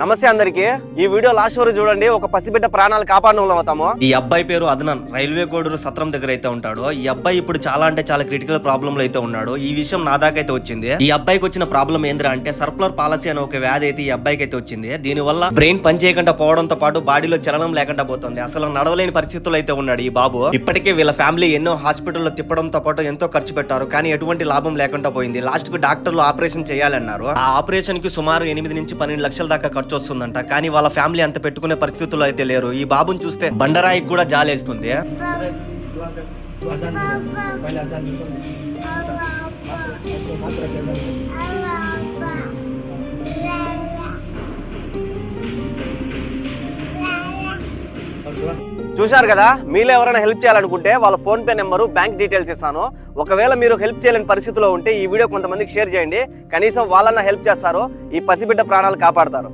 నమస్తే అందరికి. ఈ వీడియో లాస్ట్ వరకు చూడండి. ఒక పసిబిడ్డ ప్రాణాలు కాపాడడం అవుతాము. ఈ అబ్బాయి పేరు అదనన్. రైల్వే కోడూరు సత్రం దగ్గర అయితే ఉంటాడు. ఈ అబ్బాయి ఇప్పుడు చాలా అంటే చాలా క్రిటికల్ ప్రాబ్లమ్లో అయితే ఉన్నాడు. ఈ విషయం నా దాకా అయితే వచ్చింది. ఈ అబ్బాయికి వచ్చిన ప్రాబ్లం ఏంద్రా అంటే సర్పులర్ పాలసీ అనే ఒక వ్యాధి అయితే ఈ అబ్బాయికి అయితే వచ్చింది. దీని వల్ల బ్రెయిన్ పని చేయకుండా పోవడంతో పాటు బాడీలో చలనం లేకుండా పోతుంది. అసలు నడవలేని పరిస్థితుల్లో అయితే ఉన్నాడు ఈ బాబు. ఇప్పటికే వీళ్ళ ఫ్యామిలీ ఎన్నో హాస్పిటల్లో తిప్పడంతో పాటు ఎంతో ఖర్చు పెట్టారు. కానీ ఎటువంటి లాభం లేకుండా పోయింది. లాస్ట్కు డాక్టర్లు ఆపరేషన్ చేయాలన్నారు. ఆ ఆపరేషన్కి సుమారు ఎనిమిది నుంచి పన్నెండు లక్షల దాకా ఖర్చు వస్తుందంట కానీ వాళ్ళ ఫ్యామిలీ అంత పెట్టుకునే పరిస్థితుల్లో అయితే లేరు. ఈ బాబుని చూస్తే బండరాయికి కూడా జాలేస్తుంది. చూశారు కదా? మీలో ఎవరైనా హెల్ప్ చేయాలనుకుంటే వాళ్ళ PhonePe number bank details ఇస్తాను. ఒకవేళ మీరు హెల్ప్ చేయలేని పరిస్థితిలో ఉంటే ఈ వీడియో కొంతమందికి షేర్ చేయండి. కనీసం వాళ్ళన్నా హెల్ప్ చేస్తారు. ఈ పసిబిడ్డ ప్రాణాలు కాపాడతారు.